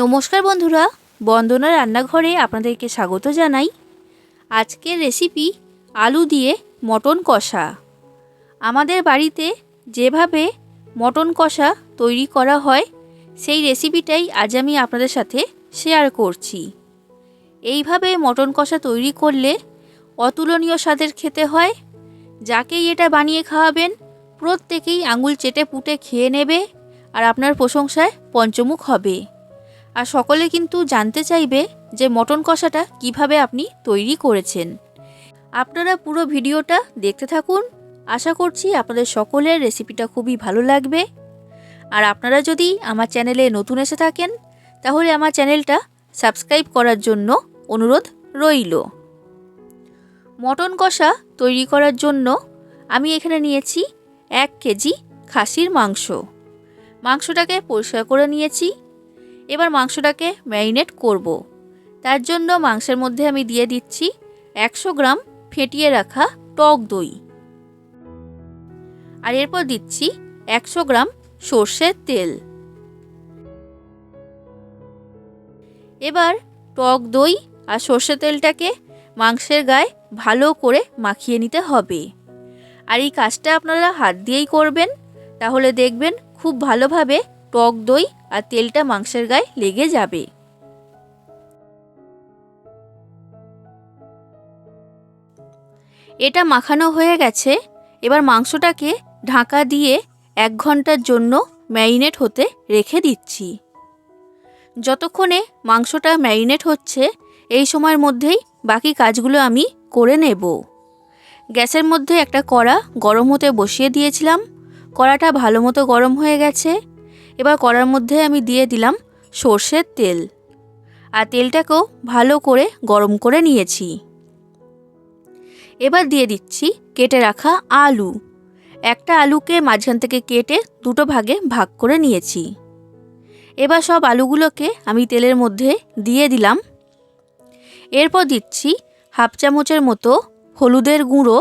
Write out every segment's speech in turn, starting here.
নমস্কার বন্ধুরা, বন্দনা রান্নাঘরে আপনাদেরকে স্বাগত জানাই। আজকের রেসিপি আলু দিয়ে মটন কষা। আমাদের বাড়িতে যেভাবে মটন কষা তৈরি করা হয়, সেই রেসিপিটাই আজ আমি আপনাদের সাথে শেয়ার করছি। এইভাবে মটন কষা তৈরি করলে অতুলনীয় স্বাদের খেতে হয়, যাকেই এটা বানিয়ে খাওয়াবেন, প্রত্যেকেই আঙুল চেটে পুটে খেয়ে নেবে, আর আপনার প্রশংসায় পঞ্চমুখ হবে। আর সকলে কিন্তু জানতে চাইবে যে মটন কষাটা কীভাবে আপনি তৈরি করেছেন। আপনারা পুরো ভিডিওটা দেখতে থাকুন। আশা করছি আপনাদের সকলের রেসিপিটা খুবই ভালো লাগবে। আর আপনারা যদি আমার চ্যানেলে নতুন এসে থাকেন, তাহলে আমার চ্যানেলটা সাবস্ক্রাইব করার জন্য অনুরোধ রইল। মটন কষা তৈরি করার জন্য আমি এখানে নিয়েছি এক কেজি খাসির মাংস। মাংসটাকে পরিষ্কার করে নিয়েছি। এবার মাংসটাকে ম্যারিনেট করব। তার জন্য মাংসের মধ্যে আমি দিয়ে দিচ্ছি একশো গ্রাম ফেটিয়ে রাখা টক দই। আর এরপর দিচ্ছি একশো গ্রাম সর্ষের তেল। এবার টক দই আর সর্ষে তেলটাকে মাংসের গায়ে ভালো করে মাখিয়ে নিতে হবে। আর এই কাজটা আপনারা হাত দিয়েই করবেন। তাহলে দেখবেন খুব ভালোভাবে টক দই আর তেলটা মাংসের গায়ে লেগে যাবে। এটা মাখানো হয়ে গেছে। এবার মাংসটাকে ঢাকা দিয়ে এক ঘণ্টার জন্য ম্যারিনেট হতে রেখে দিচ্ছি। যতক্ষণে মাংসটা ম্যারিনেট হচ্ছে, এই সময়ের মধ্যেই বাকি কাজগুলো আমি করে নেব। গ্যাসের মধ্যে একটা কড়া গরম হতে বসিয়ে দিয়েছিলাম। কড়াটা ভালো মতো গরম হয়ে গেছে। এবার কড়ার মধ্যে আমি দিয়ে দিলাম সর্ষের তেল। আর তেলটাকেও ভালো করে গরম করে নিয়েছি। এবার দিয়ে দিচ্ছি কেটে রাখা আলু। একটা আলুকে মাঝখান থেকে কেটে দুটো ভাগে ভাগ করে নিয়েছি। এবার সব আলুগুলোকে আমি তেলের মধ্যে দিয়ে দিলাম। এরপর দিচ্ছি হাফ চামচের মতো হলুদের গুঁড়ো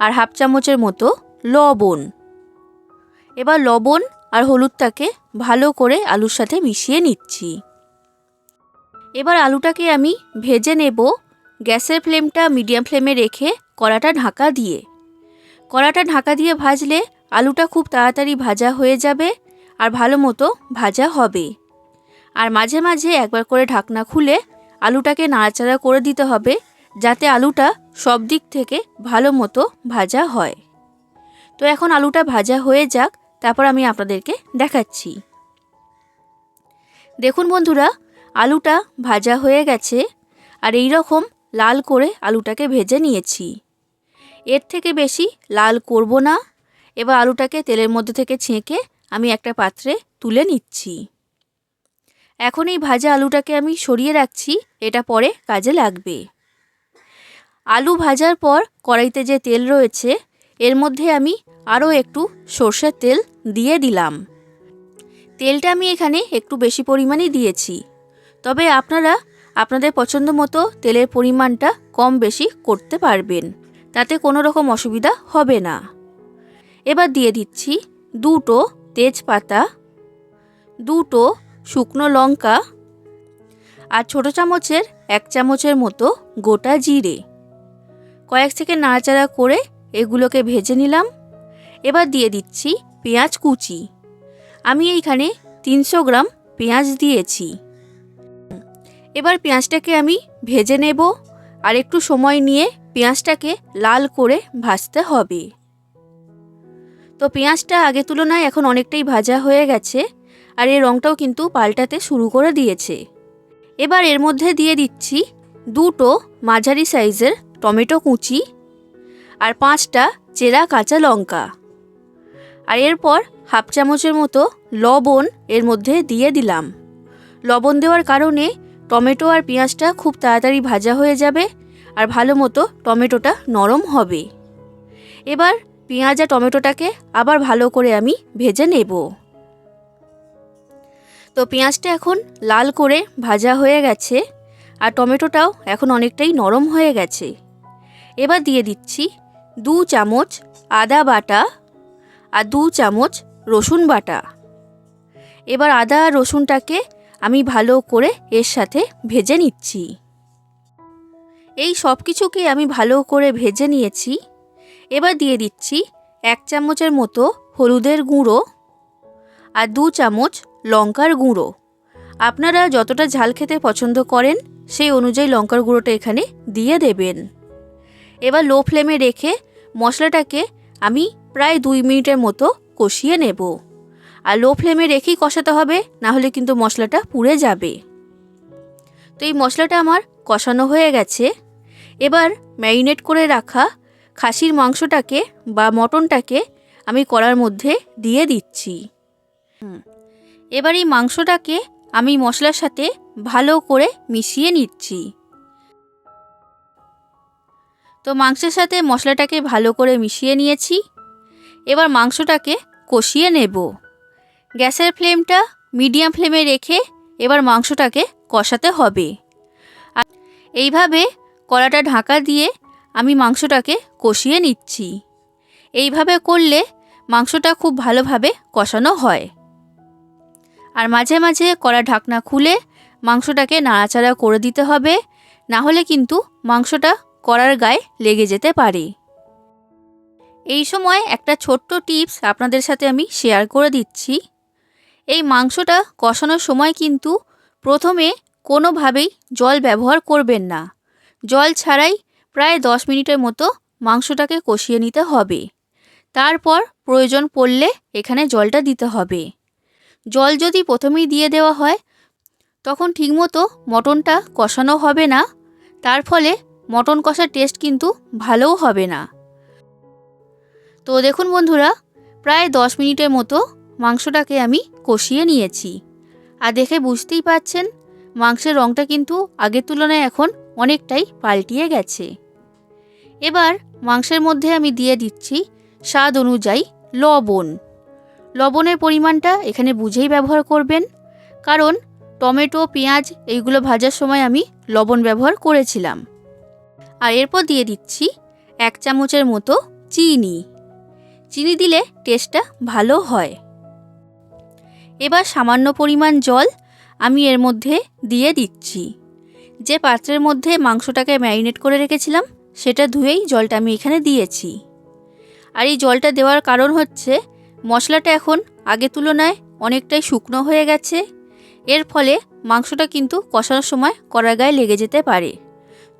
আর হাফ চামচের মতো লবণ। এবার লবণ আর হলুদটাকে ভালো করে আলুর সাথে মিশিয়ে নিচ্ছি। এবার আলুটাকে আমি ভেজে নেব গ্যাসের ফ্লেমটা মিডিয়াম ফ্লেমে রেখে কড়াটা ঢাকা দিয়ে। কড়াটা ঢাকা দিয়ে ভাজলে আলুটা খুব তাড়াতাড়ি ভাজা হয়ে যাবে আর ভালো মতো ভাজা হবে। আর মাঝে মাঝে একবার করে ঢাকনা খুলে আলুটাকে নাড়াচাড়া করে দিতে হবে যাতে আলুটা সব দিক থেকে ভালো মতো ভাজা হয়। তো এখন আলুটা ভাজা হয়ে যাক তারপর আমি আপনাদেরকে দেখাচ্ছি। দেখুন বন্ধুরা, আলুটা ভাজা হয়ে গেছে আর এই রকম লাল করে আলুটাকে ভেজে নিয়েছি। এর থেকে বেশি লাল করব না। এবার আলুটাকে তেলের মধ্যে থেকে ছেঁকে আমি একটা পাত্রে তুলে নিচ্ছি। এখন এই ভাজা আলুটাকে আমি সরিয়ে রাখছি, এটা পরে কাজে লাগবে। আলু ভাজার পর কড়াইতে যে তেল রয়েছে এর মধ্যে আমি আরও একটু সর্ষের তেল দিয়ে দিলাম। তেলটা আমি এখানে একটু বেশি পরিমাণেই দিয়েছি। তবে আপনারা আপনাদের পছন্দ মতো তেলের পরিমাণটা কম বেশি করতে পারবেন। তাতে কোনো রকম অসুবিধা হবে না। এবার দিয়ে দিচ্ছি দুটো তেজপাতা, দুটো শুকনো লঙ্কা আর ছোট চামচের এক চামচের মতো গোটা জিরে। কয়েক সেকেন্ড নাড়াচাড়া করে এগুলোকে ভেজে নিলাম। এবার দিয়ে দিচ্ছি পেঁয়াজ কুচি। আমি এইখানে তিনশো গ্রাম পেঁয়াজ দিয়েছি। এবার পেঁয়াজটাকে আমি ভেজে নেব আর একটু সময় নিয়ে পেঁয়াজটাকে লাল করে ভাজতে হবে। তো পেঁয়াজটা আগে তুলনায় এখন অনেকটাই ভাজা হয়ে গেছে আর এর রঙটাও কিন্তু পাল্টাতে শুরু করে দিয়েছে। এবার এর মধ্যে দিয়ে দিচ্ছি দুটো মাঝারি সাইজের টমেটো কুচি আর পাঁচটা চেরা কাঁচা লঙ্কা। আর এরপর হাফ চামচের মতো লবণ এর মধ্যে দিয়ে দিলাম। লবণ দেওয়ার কারণে টমেটো আর পেঁয়াজটা খুব তাড়াতাড়ি ভাজা হয়ে যাবে আর ভালো মতো টমেটোটা নরম হবে। এবার পেঁয়াজ আর টমেটোটাকে আবার ভালো করে আমি ভেজে নেব। তো পেঁয়াজটা এখন লাল করে ভাজা হয়ে গেছে আর টমেটোটাও এখন অনেকটাই নরম হয়ে গেছে। এবার দিয়ে দিচ্ছি দু চামচ আদা বাটা আর দু চামচ রসুন বাটা। এবার আদা আর রসুনটাকে আমি ভালো করে এর সাথে ভেজে নিচ্ছি। এই সব কিছুকে আমি ভালো করে ভেজে নিয়েছি। এবার দিয়ে দিচ্ছি এক চামচের মতো হলুদের গুঁড়ো আর দু চামচ লঙ্কার গুঁড়ো। আপনারা যতটা ঝাল খেতে পছন্দ করেন, সেই অনুযায়ী লঙ্কার গুঁড়োটা এখানে দিয়ে দেবেন। এবার লো ফ্লেমে রেখে মশলাটাকে আমি প্রায় দুই মিনিটের মতো কষিয়ে নেব। আর লো ফ্লেমে রেখেই কষাতে হবে, না হলে কিন্তু মশলাটা পুড়ে যাবে। তো এই মশলাটা আমার কষানো হয়ে গেছে। এবার ম্যারিনেট করে রাখা খাসির মাংসটাকে বা মটনটাকে আমি কড়ার মধ্যে দিয়ে দিচ্ছি। এবার এই মাংসটাকে আমি মশলার সাথে ভালো করে মিশিয়ে নিচ্ছি। তো মাংসের সাথে মশলাটাকে ভালো করে মিশিয়ে নিয়েছি। এবার মাংসটাকে কষিয়ে নেব। গ্যাসের ফ্লেমটা মিডিয়াম ফ্লেমে রেখে এবার মাংসটাকে কষাতে হবে। এইভাবে কড়াটা ঢাকা দিয়ে আমি মাংসটাকে কষিয়ে নিচ্ছি। এইভাবে করলে মাংসটা খুব ভালোভাবে কষানো হয়। আর মাঝে মাঝে কড়া ঢাকনা খুলে মাংসটাকে নাড়াচাড়া করে দিতে হবে। না হলে কিন্তু মাংসটা কড়ার গায়ে লেগে যেতে পারে। এই সময় একটা ছোট্ট টিপস আপনাদের সাথে আমি শেয়ার করে দিচ্ছি। এই মাংসটা কষানোর সময় কিন্তু প্রথমে কোনোভাবেই জল ব্যবহার করবেন না। জল ছাড়াই প্রায় দশ মিনিটের মতো মাংসটাকে কষিয়ে নিতে হবে। তারপর প্রয়োজন পড়লে এখানে জলটা দিতে হবে। জল যদি প্রথমেই দিয়ে দেওয়া হয়, তখন ঠিকমতো মটনটা কষানো হবে না। তার ফলে মটন কষার টেস্ট কিন্তু ভালোও হবে না। তো দেখুন বন্ধুরা, প্রায় দশ মিনিটের মতো মাংসটাকে আমি কষিয়ে নিয়েছি। আর দেখে বুঝতেই পাচ্ছেন, মাংসের রঙটা কিন্তু আগের তুলনায় এখন অনেকটাই পাল্টিয়ে গেছে। এবার মাংসের মধ্যে আমি দিয়ে দিচ্ছি স্বাদ অনুযায়ী লবণ। লবণের পরিমাণটা এখানে বুঝেই ব্যবহার করবেন, কারণ টমেটো, পেঁয়াজ এইগুলো ভাজার সময় আমি লবণ ব্যবহার করেছিলাম। আর এরপর দিয়ে দিচ্ছি এক চামচের মতো চিনি। চিনি দিলে টেস্টটা ভালো হয়। এবার সামান্য পরিমাণ জল আমি এর মধ্যে দিয়ে দিচ্ছি। যে পাত্রের মধ্যে মাংসটাকে ম্যারিনেট করে রেখেছিলাম, সেটা ধুয়েই জলটা আমি এখানে দিয়েছি। আর এই জলটা দেওয়ার কারণ হচ্ছে, মশলাটা এখন আগের তুলনায় অনেকটাই শুকনো হয়ে গেছে। এর ফলে মাংসটা কিন্তু কষানোর সময় কড়া গায়ে লেগে যেতে পারে।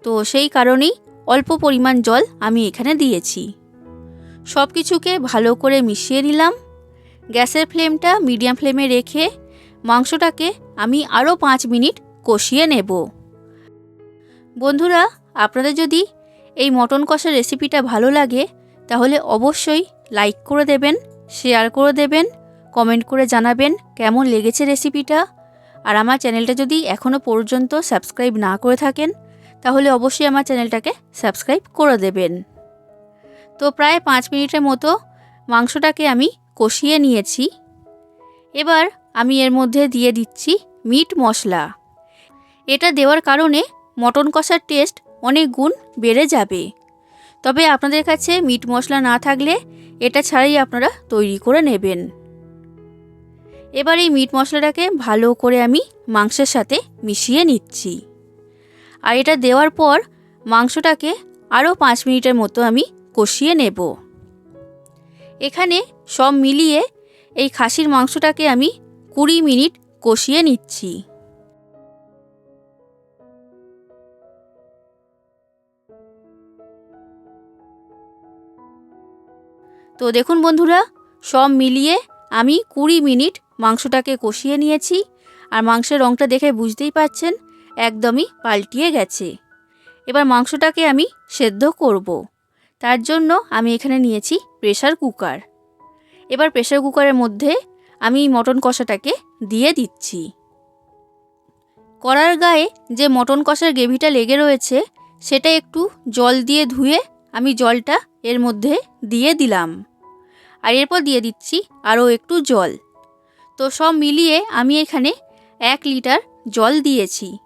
তো সেই কারণেই অল্প পরিমাণ জল আমি এখানে দিয়েছি। সব কিছুকে ভালো করে মিশিয়ে নিলাম। গ্যাসের ফ্লেমটা মিডিয়াম ফ্লেমে রেখে মাংসটাকে আমি আরও পাঁচ মিনিট কষিয়ে নেব। বন্ধুরা, আপনাদের যদি এই মটন কষার রেসিপিটা ভালো লাগে, তাহলে অবশ্যই লাইক করে দেবেন, শেয়ার করে দেবেন, কমেন্ট করে জানাবেন কেমন লেগেছে রেসিপিটা। আর আমার চ্যানেলটা যদি এখনও পর্যন্ত সাবস্ক্রাইব না করে থাকেন তাহলে অবশ্যই আমার চ্যানেলটাকে সাবস্ক্রাইব করে দেবেন। তো প্রায় পাঁচ মিনিটের মতো মাংসটাকে আমি কষিয়ে নিয়েছি। এবার আমি এর মধ্যে দিয়ে দিচ্ছি মিট মশলা। এটা দেওয়ার কারণে মটন কষার টেস্ট অনেক গুণ বেড়ে যাবে। তবে আপনাদের কাছে মিট মশলা না থাকলে এটা ছাড়াই আপনারা তৈরি করে নেবেন। এবার এই মিট মশলাটাকে ভালো করে আমি মাংসের সাথে মিশিয়ে নিচ্ছি। আর এটা দেওয়ার পর মাংসটাকে আরও পাঁচ মিনিটের মতো আমি কষিয়ে নেব। এখানে সব মিলিয়ে এই খাসির মাংসটাকে আমি কুড়ি মিনিট কষিয়ে নিচ্ছি। তো দেখুন বন্ধুরা, সব মিলিয়ে আমি কুড়ি মিনিট মাংসটাকে কষিয়ে নিয়েছি। আর মাংসের রঙটা দেখে বুঝতেই পাচ্ছেন একদমই পাল্টিয়ে গেছে। এবার মাংসটাকে আমি সেদ্ধ করব। তার জন্য আমি এখানে নিয়েছি প্রেশার কুকার। এবার প্রেশার কুকারের মধ্যে আমি মটন কষাটাকে দিয়ে দিচ্ছি। কড়ার গায়ে যে মটন কষার গ্রেভিটা লেগে রয়েছে, সেটা একটু জল দিয়ে ধুয়ে আমি জলটা এর মধ্যে দিয়ে দিলাম। আর এরপর দিয়ে দিচ্ছি আরও একটু জল। তো সব মিলিয়ে আমি এখানে এক লিটার জল দিয়েছি।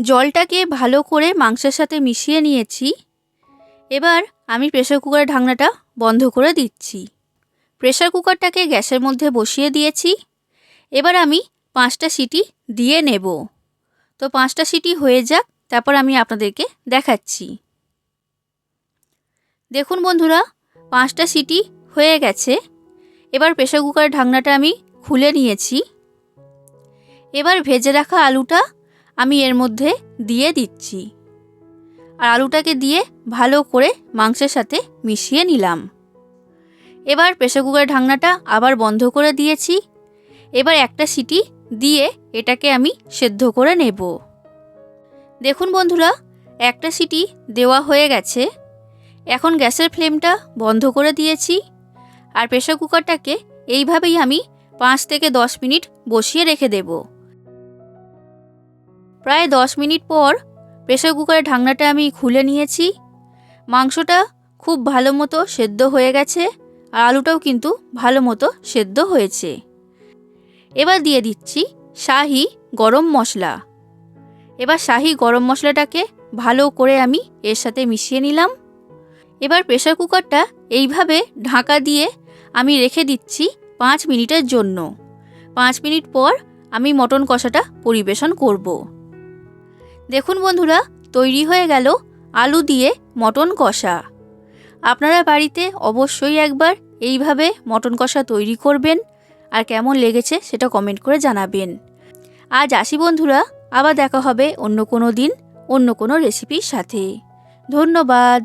জলটাকে ভালো করে মাংসের সাথে মিশিয়ে নিয়েছি। এবার আমি প্রেসার কুকারের ঢাকনাটা বন্ধ করে দিচ্ছি। প্রেসার কুকারটাকে গ্যাসের মধ্যে বসিয়ে দিয়েছি। এবার আমি পাঁচটা সিটি দিয়ে নেব। তো পাঁচটা সিটি হয়ে যাক, তারপর আমি আপনাদেরকে দেখাচ্ছি। দেখুন বন্ধুরা, পাঁচটা সিটি হয়ে গেছে। এবার প্রেশার কুকারের ঢাকনাটা আমি খুলে নিয়েছি। এবার ভেজে রাখা আলুটা আমি এর মধ্যে দিয়ে দিচ্ছি। আর আলুটাকে দিয়ে ভালো করে মাংসের সাথে মিশিয়ে নিলাম। এবার প্রেশার কুকারের ঢাকনাটা আবার বন্ধ করে দিয়েছি। এবার একটা সিটি দিয়ে এটাকে আমি সেদ্ধ করে নেব। দেখুন বন্ধুরা, একটা সিটি দেওয়া হয়ে গেছে। এখন গ্যাসের ফ্লেমটা বন্ধ করে দিয়েছি। আর প্রেশার কুকারটাকে এইভাবেই আমি পাঁচ থেকে দশ মিনিট বসিয়ে রেখে দেব। প্রায় দশ মিনিট পর প্রেশার কুকারের ঢাকনাটা আমি খুলে নিয়েছি। মাংসটা খুব ভালো মতো সেদ্ধ হয়ে গেছে আর আলুটাও কিন্তু ভালো মতো সেদ্ধ হয়েছে। এবার দিয়ে দিচ্ছি শাহি গরম মশলা। এবার শাহি গরম মশলাটাকে ভালো করে আমি এর সাথে মিশিয়ে নিলাম। এবার প্রেশার কুকারটা এইভাবে ঢাকা দিয়ে আমি রেখে দিচ্ছি পাঁচ মিনিটের জন্য। পাঁচ মিনিট পর আমি মটন কষাটা পরিবেশন করব। দেখুন বন্ধুরা, তৈরি হয়ে গেল আলু দিয়ে মটন কষা। আপনারা বাড়িতে অবশ্যই একবার এইভাবে মটন কষা তৈরি করবেন আর কেমন লেগেছে সেটা কমেন্ট করে জানাবেন। আজ আসি বন্ধুরা, আবার দেখা হবে অন্য কোনো দিন, অন্য কোনো রেসিপির সাথে। ধন্যবাদ।